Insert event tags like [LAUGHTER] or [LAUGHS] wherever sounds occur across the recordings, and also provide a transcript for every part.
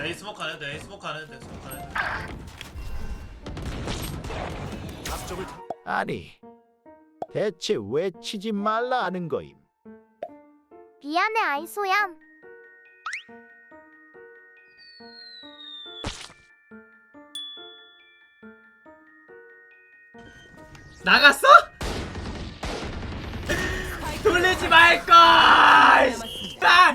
에이 스모크 안 해도 돼 에이 스모크 안 해도 돼 스모크 안 해도 돼 앞쪽을 아니 대체 왜 치지 말라 하는 거임? 미안해 아이소야. 나갔어? [LAUGHS] 돌리지 말걸! 아!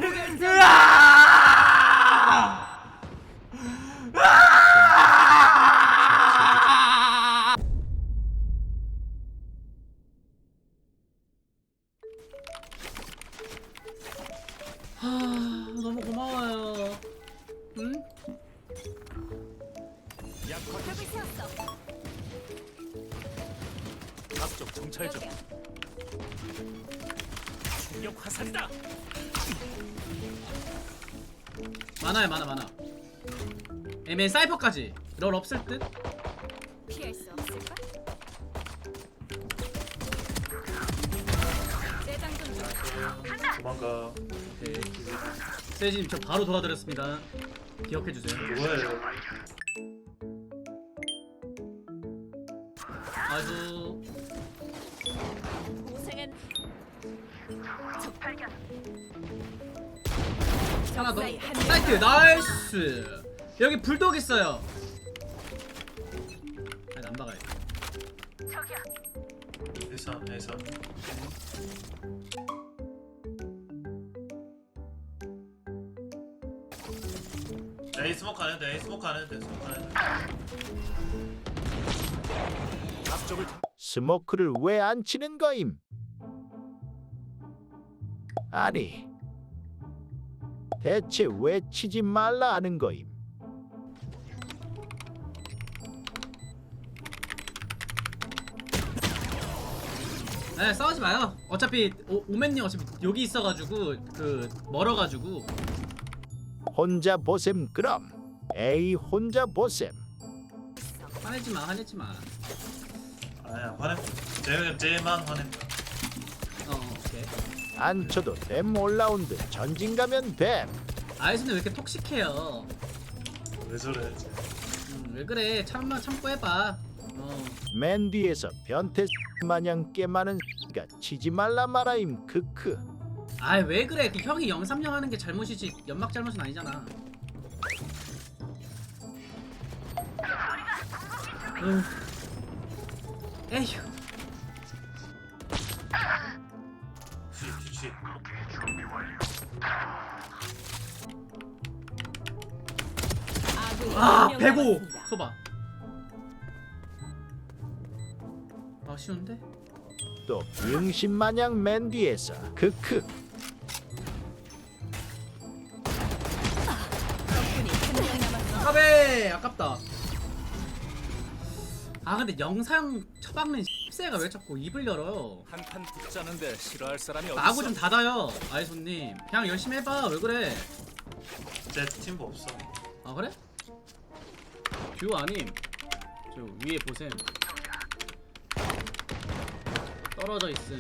정찰 중 충격 화살이다 많아요, 많아, 많아. 애매 사이퍼까지. 롤 없을 듯? 피할 수 없을까? 도망가 오케이. 세진님 저 바로 도와드렸습니다. 기억해 주세요. 누구예요 아주 하나 더. 사이트 나이스. 여기 불독 있어요. 아니 안 박아요. 에이사 에이사 에이 스모크 안 해도 돼 에이 스모크 안 해도 돼 스모크 안 해도 돼 앞쪽을 스모크를 왜 안 치는 거임? 아니 대체 왜 치지 말라 하는 거임? 네 싸우지 마요. 어차피 오, 오맨님 어차피 여기 있어가지고 그 멀어가지고 혼자 보셈 그럼 에이 혼자 보셈 화내지 마, 화내지 마. 아야 화냄 쟤, 쟤만 오케이. 안 쳐도 됨 올라운드 전진 가면 됨 아이스는 왜 이렇게 톡식해요? 왜 저래 쟤. 음, 왜 그래? 참만 참고 해봐. 어. 맨 뒤에서 변태 [LAUGHS] 마냥 깨많은 가 치지 말라 마라임 크크 아이 왜 그래? 그 형이 030 하는 게 잘못이지 연막 잘못은 아니잖아. 으. 에휴. 아군이 아 한명 105 남았습니다. 소바. 아쉬운데? 또 병신 마냥 맨 뒤에서 크크. 카베 아깝다. 아 근데 영상 처박는 씹새가 왜 자꾸 입을 열어요? 한판 붙자는데 싫어할 사람이 마구 어딨어 좀 닫아요, 아이손님. 그냥 열심히 해봐. 왜 그래? 쟤 팀보 없어 아 그래? 뷰 아님. 저 위에 보셈. 떨어져 있음.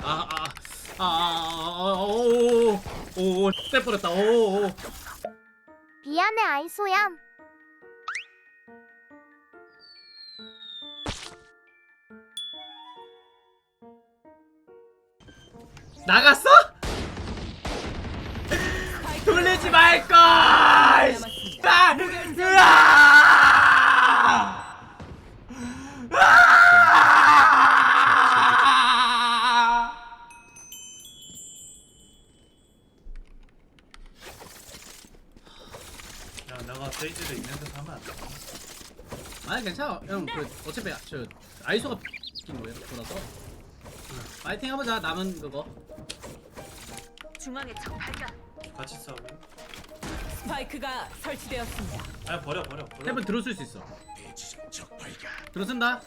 아, 아, 아, 아, 아, 오, 오, 오, 뺄 뻔했다. 오, 오. 미안해 아이소야. 나갔어? [LAUGHS] 돌리지 말걸! 아! 으아! 아! 야 내가 페이지를 있는 듯 하면 안 돼 아니 괜찮아 형그 어차피 저 아이소가 낀 거예요 돌아서 파이팅 해보자 남은 그거 중앙에 적 발견. 같이 싸우고 스파이크가 설치되었습니다. 아니 버려 버려 버려 탭은 들어쓸 수 있어 배지점 적 발견 들어쓴다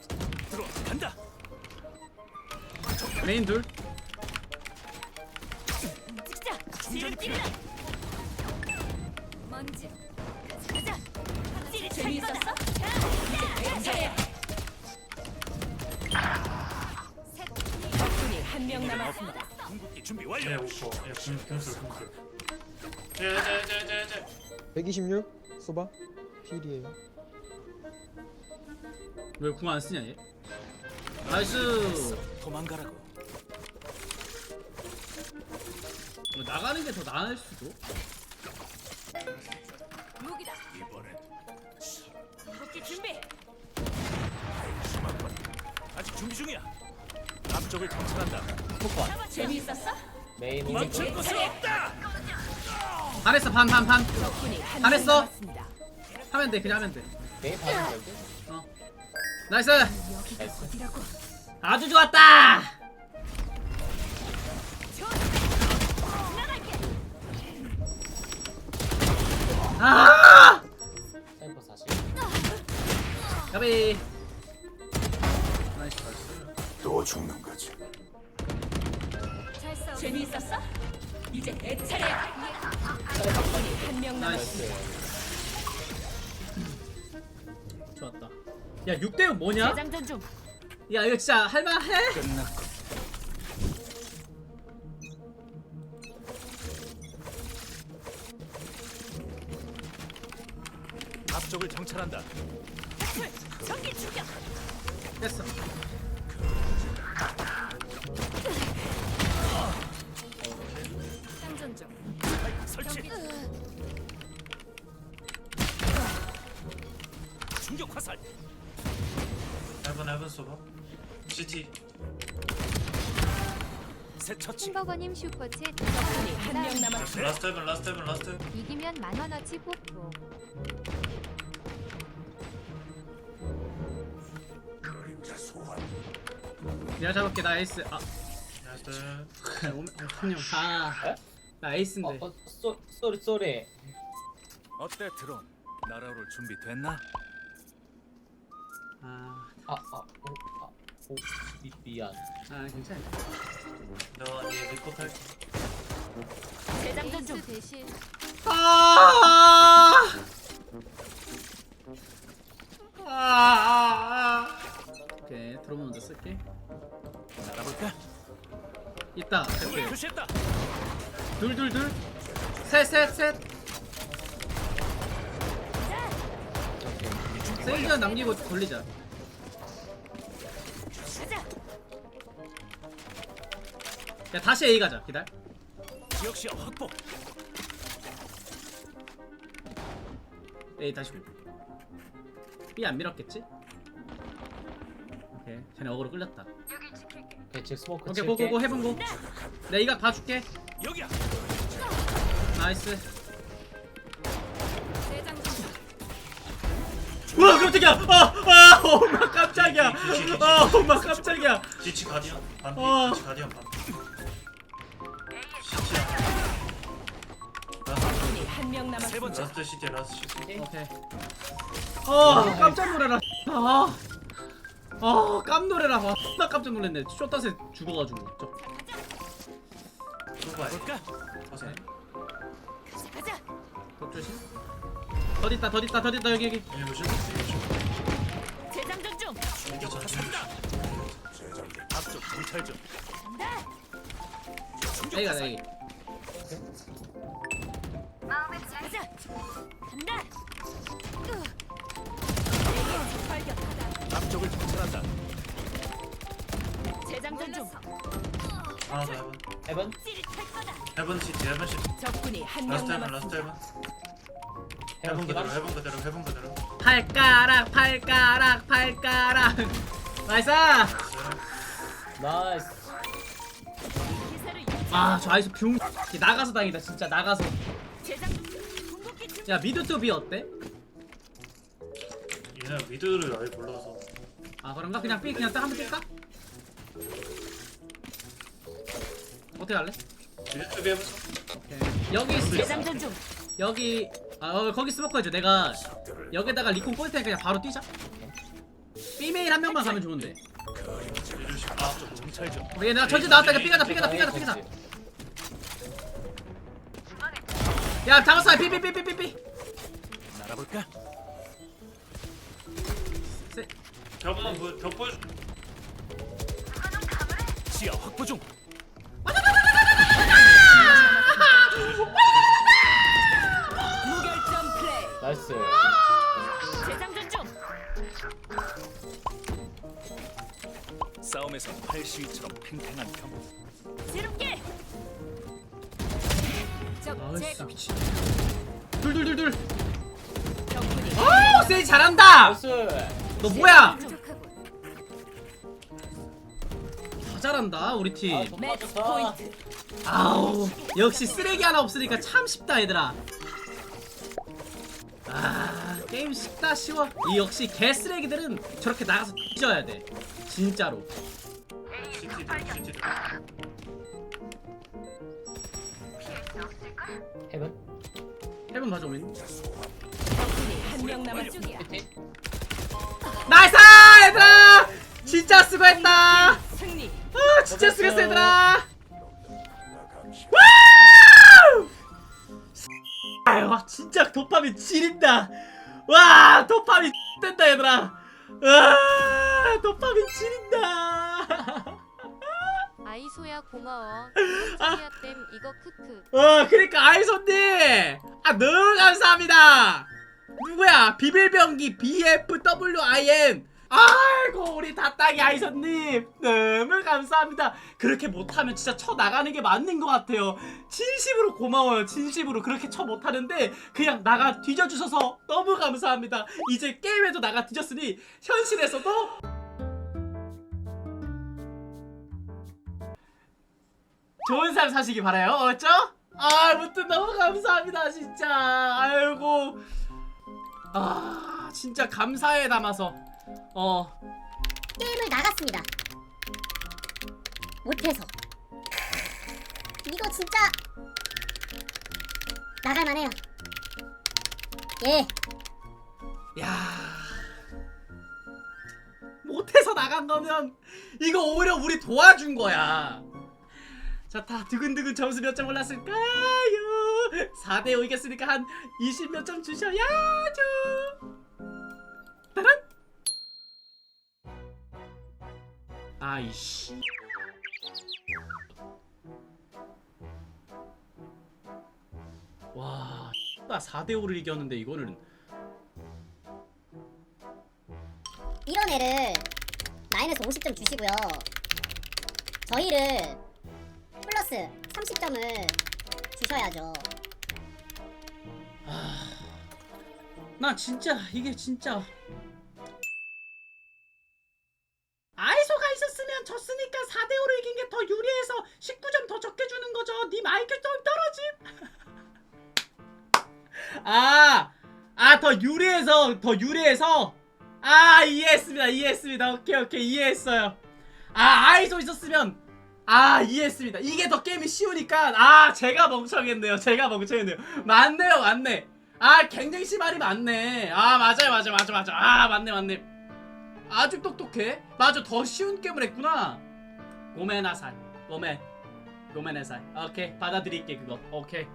들어간다 메인 둘 찍자. 지름길이다. 먼지. 가자. 재미있었어? 적군이 한한명 남았습니다. 준비 얘 완료. 오퍼 얘 공- 공술 공술 제제제제제 126 소바 필이에요. 왜 궁 안 쓰냐 얘? 나이스. 도망가라고. 뭐 나가는 게 더 나을 수도. 무기다. 이번엔 궁극기 준비. 아직 준비 중이야. 앞쪽을 정찰한다. 재미있었어? 메인 멈출 곳은 없다. 반했어 반 반 반. 적군이 한 잘했어. 명 남았습니다. 하면 돼 그냥 하면 돼. 메인 받은 거지? 어. 나이스. 여기가 어디라고? 아주 좋았다. 아! 사이퍼 40. 가비. 또 죽는 거지. 재미있었어? 이제 내 차례야. 적군이 한명 남았습니다. 나이스. 좋았다. 야 6대6 뭐냐? 재장전 중. 야 이거 진짜 할만해? 끝났고. 앞쪽을 정찰한다. 전기 충격. 됐어. 해본 쏘봐 CT 새 처치. 햄버거님 슈퍼챗 적군이 한명 감사합니다. 남았습니다. 라스트 해본 라스트 해본 라스트 이기면 만 원어치 뽀뽀 내가 잡을게 나 에이스. 아, 나이스 [LAUGHS] 오면 어, 한명 아, 나 에이스인데. 어, 쏘, 쏘리 쏘리. 어때 드론? 날아오를 준비 됐나? 아, 아, 아, 오, 아, 오, 미, 미안. 아 괜찮아. 너얘 믿고 재장전 중. 에이스 대신 아! 아, 아, 아. 오케이, 드론 먼저 쓸게. 날아볼까? 있다. 됐어요. 둘, 둘, 둘. 셋, 셋, 셋. 세이전 남기고 돌리자. 야, 다시 A 가자. 기다려. 지역 시야 확보. A 다시. B 안 밀었겠지? 오케이, 쟤네 어그로 끌렸다. 오케이, 지금 스모크 오케이, 칠게. 고고고 해본 거. 내 이각 봐줄게. 여기야. 나이스. 깜짝이야! 아! 아! 엄마 깜짝이야! 아 엄마 깜짝이야! CT 가디언 반피 어. CT 가디언 한명 남았습니다. 번째. 라스트 CT 라스트 CT 오케이 어 깜짝 놀래라 아! 아 깜놀해라 아, 나 깜짝 놀랐네 쇼tat에 죽어가지고 저, 쏘봐 볼까? 가서 가자 가자. 더 조심 더 있다 더 있다 더 있다 여기 여기 얘 보실 수 재장전 앞쪽 정찰 중. 간다. A가 A 가자. 간다. 앞쪽을 정찰한다. 재장전 중. 하나 더 해본 헤븐? 찌릿할 거다. 해본 CT 해본 CT 적군이 한 명 라스트 해본 라스트 남았습니다. 해본 해본 그대로 해본 그대로 해본 그대로 발가락 발가락 발가락 나이스 나이스. 아저 아이스 병 나가서 다행이다 진짜 나가서. 야 미드 투 B 어때? 얘네 미드를 아예 몰라서 아 그런가? 그냥 B 그냥 딱 한번 뛸까? 어떻게 할래? 미드 쪽에 해보자 오케이. 여기 중. 여기 아 어, 거기 스모커 해줘. 내가 여기다가 리콘 꽂을 테니까 그냥 바로 뛰자. B메인 한 명만 가면 좋은데. 중. 우리 내가 전진 나왔다. 이거 삐가다 삐가다 삐가다 삐가다 야 잡았어 삐삐삐삐삐삐. 날아볼까? 벽만 보- 벽 보여줘. 시야 확보 중. [LAUGHS] 나이스. 재장전 중. 싸움에서 팔시위처럼 팽팽한 경. 새롭게. 적 아이씨 제거. 미친 둘둘둘둘 적군이 오 세이 잘한다 나이스. 너 뭐야. 다 잘한다 우리 아, 팀 매치. 포인트. 아우 역시 쓰레기 하나 없으니까 참 쉽다 얘들아 아 게임 쉽다 쉬워. 이 역시 개 쓰레기들은 저렇게 나가서 뒤져야 돼. 진짜로. 헤븐. 해본 봐줘 한명 남았습니다. 나이스! 얘들아! 진짜 수고했다. 승리. 아 진짜 수고했어 얘들아! 아유 와, 진짜 도파민 지린다 와 도파민 된다 얘들아. 와 도파민 지린다. [LAUGHS] 아이소야 고마워. 깜짝이야 땜 이거 크크. 어 그러니까 아이손님. 아 너무 감사합니다. 누구야? 비밀병기 BFWIN 아이고 우리 다따기 아이손님 너무 감사합니다 그렇게 못하면 진짜 쳐 나가는 게 맞는 것 같아요 진심으로 고마워요 진심으로 그렇게 쳐 못하는데 그냥 나가 뒤져주셔서 너무 감사합니다 이제 게임에도 나가 뒤졌으니 현실에서도 좋은 삶 사시기 바라요. 어쩌? 아, 아무튼 너무 감사합니다, 진짜. 아이고. 아, 진짜 감사에 담아서. 어, 게임을 나갔습니다. 못해서. 이거 진짜 나갈만해요. 예, 야. 못해서 나간 거면 이거 오히려 우리 도와준 거야. 자, 다 두근두근 점수 몇 점 올랐을까요? 4대5 이겼으니까 한 20 몇 점 주셔야죠. 아이씨. 와, 나 4대 5를 이겼는데 이거는 이런 애를 마이너스 50점 주시고요. 저희를 플러스 30점을 주셔야죠. 나 진짜 이게 진짜 더 유리해서 더 유리해서 아 이해했습니다. 이해했습니다. 오케이 오케이. 이해했어요. 아 아이소 있었으면 아 이해했습니다. 이게 더 게임이 쉬우니까 아 제가 멍청했네요. 제가 멍청했네요. 맞네요 맞네. 아 갱쟁씨 말이 맞네. 아 맞아요 맞아 맞아 맞아 아 맞네 맞네. 아주 똑똑해? 맞아 더 쉬운 게임을 했구나. 고메나살 고메 고메나살 오케이 받아들일게 그거. 오케이